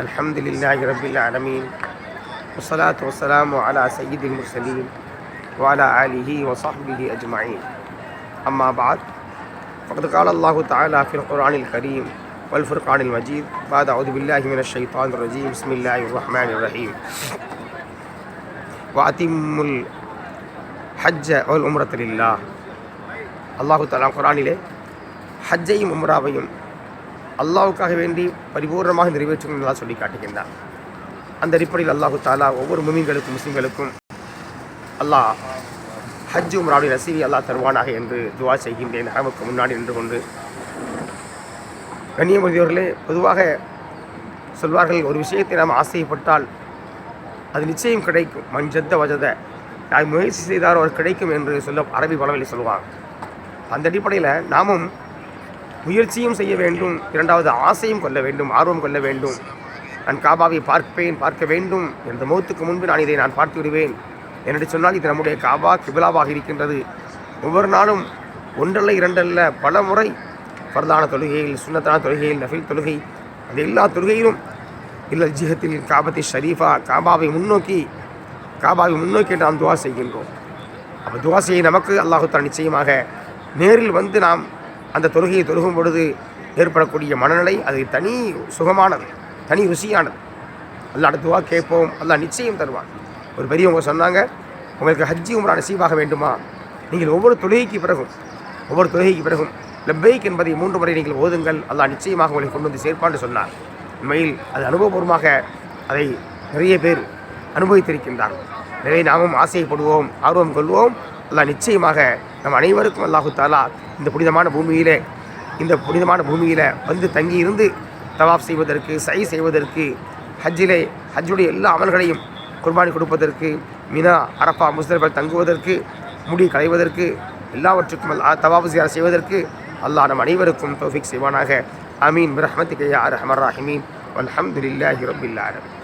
الحمد لله رب العالمين والصلاة والسلام على سيد المرسلين وعلى آله وصحبه أجمعين أما بعد فقد قال الله تعالى في القرآن الكريم والفرقان المجيد بعد أعوذ بالله من الشيطان الرجيم بسم الله الرحمن الرحيم وأتم الحج والعمرة لله அல்லாஹு தாலா குரானிலே ஹஜ்ஜையும் உம்ராவையும் அல்லாவுக்காக வேண்டி பரிபூர்ணமாக நிறைவேற்றும் நல்லா சொல்லி காட்டுகின்றார் அந்த அடிப்படையில் அல்லாஹு தாலா ஒவ்வொரு முமின்களுக்கும் முஸ்லீம்களுக்கும் அல்லாஹ் ஹஜ் உம்ராவுடைய நசீவி அல்லாஹ் தருவானாக என்று துவா செய்கின்றேன். நமக்கு முன்னாடி நின்று கொண்டு கண்ணியமதியவர்களே பொதுவாக சொல்வார்கள் ஒரு விஷயத்தை நாம் ஆசைப்பட்டால் அது நிச்சயம் கிடைக்கும். மஞ்சத்த வஜத யார் முயற்சி செய்தாரோ அவர் கிடைக்கும் என்று சொல்ல அரபி பலவழி சொல்லுவாங்க அந்த அடிப்படையில் நாமும் முயற்சியும் செய்ய வேண்டும் இரண்டாவது ஆசையும் கொள்ள வேண்டும் ஆர்வம் கொள்ள வேண்டும். நான் காபாவை பார்ப்பேன் பார்க்க வேண்டும். என்ற முகத்துக்கு முன்பு நான் இதை நான் பார்த்து விடுவேன். என்று சொன்னால் இது நம்முடைய காபா கிபிலாவாக இருக்கின்றது. ஒவ்வொரு நாளும் ஒன்றல்ல இரண்டல்ல பல முறை பரதான தொழுகையில் சுண்ணத்தான தொழுகையில் நஃபில் தொழுகை அந்த எல்லா தொழுகையிலும் இல்லை ஜிஹத்தில் காபத்தை ஷரீஃபா காபாவை முன்னோக்கி காபாவை முன்னோக்கி நாம் துவா செய்கின்றோம். அப்போ துவா செய்ய நமக்கு அல்லாஹுத்தா நிச்சயமாக நேரில் வந்து நாம் அந்த தொழுகையை தொழுகும் பொழுது ஏற்படக்கூடிய மனநிலை அது தனி சுகமானது தனி ருசியானது. அல்ல அடுத்துவா கேட்போம். அல்ல நிச்சயம் தருவான். ஒரு பெரியவங்க சொன்னாங்க உங்களுக்கு ஹஜ்ஜி உம்ரா நசீவாக வேண்டுமா? நீங்கள் ஒவ்வொரு தொழுகைக்கு பிறகும் ஒவ்வொரு தொழுகைக்கு பிறகும் லெப்பைக் என்பதை மூன்று முறை நீங்கள் ஓதுங்கள். அல்லாஹ் நிச்சயமாக உங்களை கொண்டு வந்து சேர்ப்பான்னு சொன்னார். உண்மையில் அது அனுபவபூர்வமாக அதை நிறைய பேர் அனுபவித்திருக்கின்றார்கள் எனவே நாமும் ஆசைப்படுவோம் ஆர்வம் கொள்வோம். அல்லாஹ் நிச்சயமாக நம் அனைவருக்கும் அல்லாஹு தாலா இந்த புனிதமான பூமியிலே இந்த புனிதமான பூமியில் வந்து தங்கி இருந்து தவாப் செய்வதற்கு சை செய்வதற்கு ஹஜ்ஜிலே ஹஜ்ஜுடைய எல்லா அமல்களையும் குர்பானி கொடுப்பதற்கு மினா அரப்பா முஸ்லிம்கள் தங்குவதற்கு முடி களைவதற்கு எல்லாவற்றுக்கும் அல்லா தவாப் சியார் செய்வதற்கு அல்லாஹ் நம் அனைவருக்கும் தௌஃபிக் செய்வானாக. அமீன் பிரஹமத்துக்கு யா ரஹமர் ராஹிமீன். அலமதுல்லாஹி ரபில் ஆலமீன்.